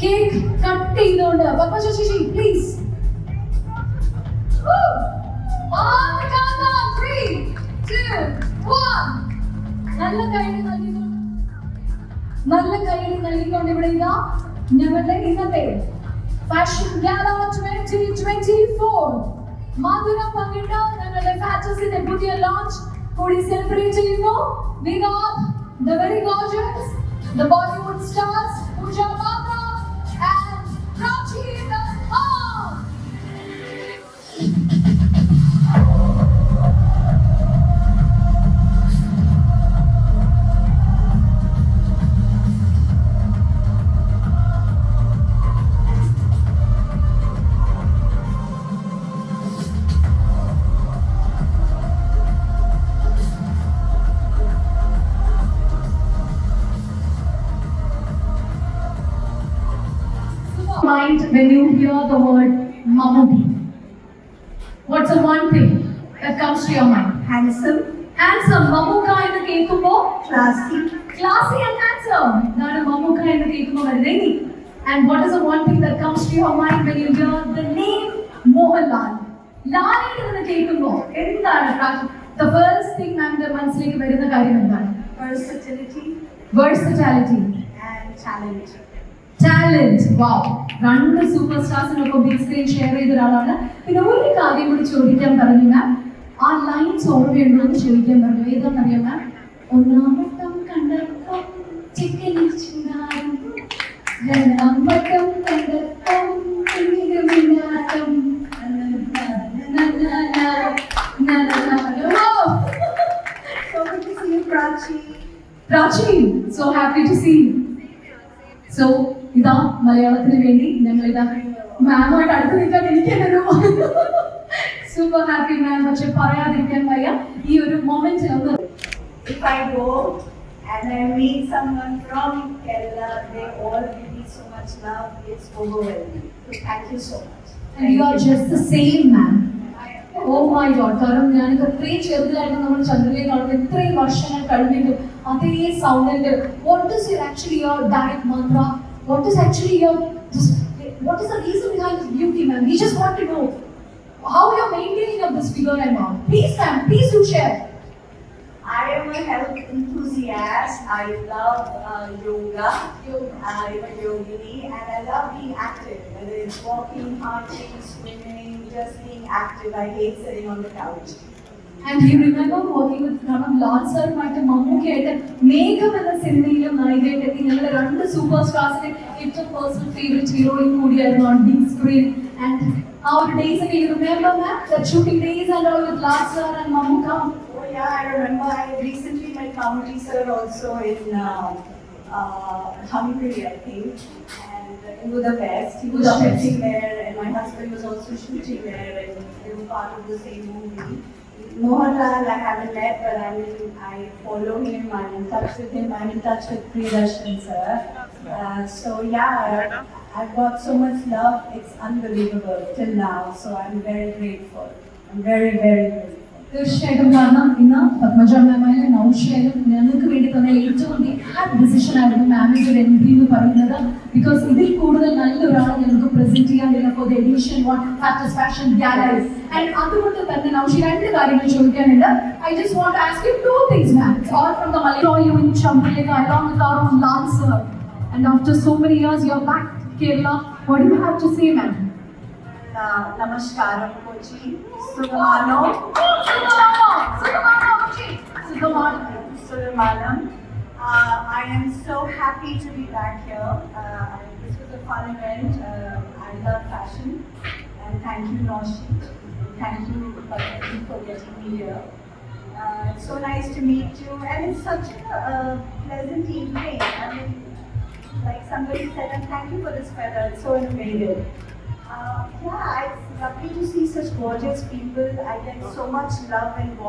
Cake cut ചെയ്തുകൊണ്ട് പത്മജ ചേച്ചി please നല്ല കൈയ്യടി നൽകിക്കൊണ്ട് നല്ല കൈയ്യടി നൽകിക്കൊണ്ട് ഇവിടെ ഇതാ ഞങ്ങളുടെ ഇന്നത്തെ fashion gala twenty twenty four മധുരം പങ്കിട്ട ഞങ്ങളുടെ ഫാറ്റസിന്റെ പുതിയ ലോഞ്ച് കൂടി സെലിബ്രേറ്റ് ചെയ്യുന്നു Vinod the very gorgeous, the Bollywood stars, Pooja mind when you hear the word Mammootty? What's the one thing that comes to your mind? handsome, Handsome. Mammootty എന്ന് കേൾക്കുമ്പോ classy, classy and handsome. ഇതാണ് മമ്മൂക്ക എന്ന് കേൾക്കുമ്പോൾ വരുന്നത് ഇനി And what is the one thing that comes to your mind when you hear the name Mohanlal ലാലിൽ എന്ന് കേൾക്കുമ്പോൾ എന്താണ് the first thing മാമിന്റെ മനസ്സിലേക്ക് വരുന്ന കാര്യം എന്താണ് versatility, versatility and talent. Talent വാവ് രണ്ട് സൂപ്പർ സ്റ്റാർസിനൊപ്പം ബിഗ് സ്ക്രീൻ ഷെയർ ചെയ്ത ഒരാളാണ് പിന്നെ ഒരു കാര്യം കൂടി ചോദിക്കാൻ പറഞ്ഞു മാം ആ ലൈൻസ് ഓർമ്മയുണ്ടോ എന്ന് ചോദിക്കാൻ പറഞ്ഞു ഏതാണെന്നറിയാം മാം ഒന്നാം വട്ടം കണ്ടപ്പം ചിക്കനിൽ ചിങ്കാരം രണ്ടാം വട്ടം കണ്ടപ്പം പിന്നീട് മിന്നാട്ടം So good to see you, Prachi. ഇതാ മലയാളത്തിന് വേണ്ടി ഞങ്ങൾ ഇതാ മാമായിട്ട് അടുത്ത് നിൽക്കാൻ എനിക്ക് തന്നെ സൂപ്പർ ഹാപ്പി മാം പക്ഷെ പറയാതിരിക്കാൻ വയ്യ ഈ ഒരു മൊമെന്റ് ഒന്ന് If I go and I meet someone from Kerala, they all give me so much love. It's overwhelming. So thank you so much. And you are just the same man. Oh my God കാരണം ഞാനിത് ഇത്രയും ചെറുതായിട്ട് നമ്മൾ ചന്ദ്രനെ കാണുന്നത് ഇത്രയും വർഷങ്ങൾ കഴിഞ്ഞിട്ടും അതേ സൗണ്ടിന്റെ what is your actually your diet mantra what is actually your, this, what is the reason behind this beauty, ma'am? We just want to know how you're maintaining of this figure and all. Please, ma'am, please do share. I am a health enthusiast. I love uh, yoga. yoga. I am a yogini and I love being active, whether it's walking, marching, swimming, just being active. I hate sitting on the couch. And you remember working with കാരണം ലാൽ സാറുമായിട്ട് മമ്മൂക്കയായിട്ട് മേഘം എന്ന സിനിമയിലും നായികയായിട്ട് എത്തി ഞങ്ങളുടെ രണ്ട് super സ്റ്റാർസിന്റെ ഏറ്റവും personal favourite heroine കൂടിയായിരുന്നു on big screen and ആ ഒരു ഡേയ്സ് ഒക്കെ you remember ma'am the shooting days and all with Lal sir and Mammukka Oh yeah, I remember I recently met Kamji sir also in uh, uh, Hungary, I think, and in Budapest. He was Budapest. shooting there, and my husband was also shooting there, and they were part of the same movie. Mohanlal, I haven't met, but I mean, I follow him. I'm in touch with him. I'm in touch with Priyadarshan sir. Uh, so yeah, I've got so much love. It's unbelievable till now. So I'm very grateful. I'm very, very grateful. തീർച്ചയായിട്ടും കാരണം ഇന്ന് പത്മജ മാമായാലും നൗഷയായാലും ഞങ്ങൾക്ക് വേണ്ടി തന്നെ ഏറ്റവും decision ആയിരുന്നു മാമിന്റെ ഒരു എൻട്രി എന്ന് പറയുന്നത് ബിക്കോസ് ഇതിൽ കൂടുതൽ നല്ലൊരാളെ ഞങ്ങൾക്ക് പ്രസന്റ് ചെയ്യാൻ for the edition one ഫാറ്റസ് fashion gallery and അതുകൊണ്ട് തന്നെ നൗഷി രണ്ട് കാര്യങ്ങൾ ചോദിക്കാനുണ്ട് I just want ask you two things ma'am all from the Malayalam you in ചമ്പിലേക്ക along with our on Lal sir and after so many years you are back Kerala what you have to say ma'am Uh, namaskaram, Kochi. Sudhamano. Sudhamanam. Uh, I am so happy to be back here. Uh, this was a fun event. Uh, I love fashion. And thank you, Noshi. Thank you, for getting me here. Uh, it's so nice to meet you. And it's such a pleasant evening. I mean, like somebody said, and thank you for this feather. It's so innovative. Uh, yeah, it's lovely to see such gorgeous people. I get so much love and warmth.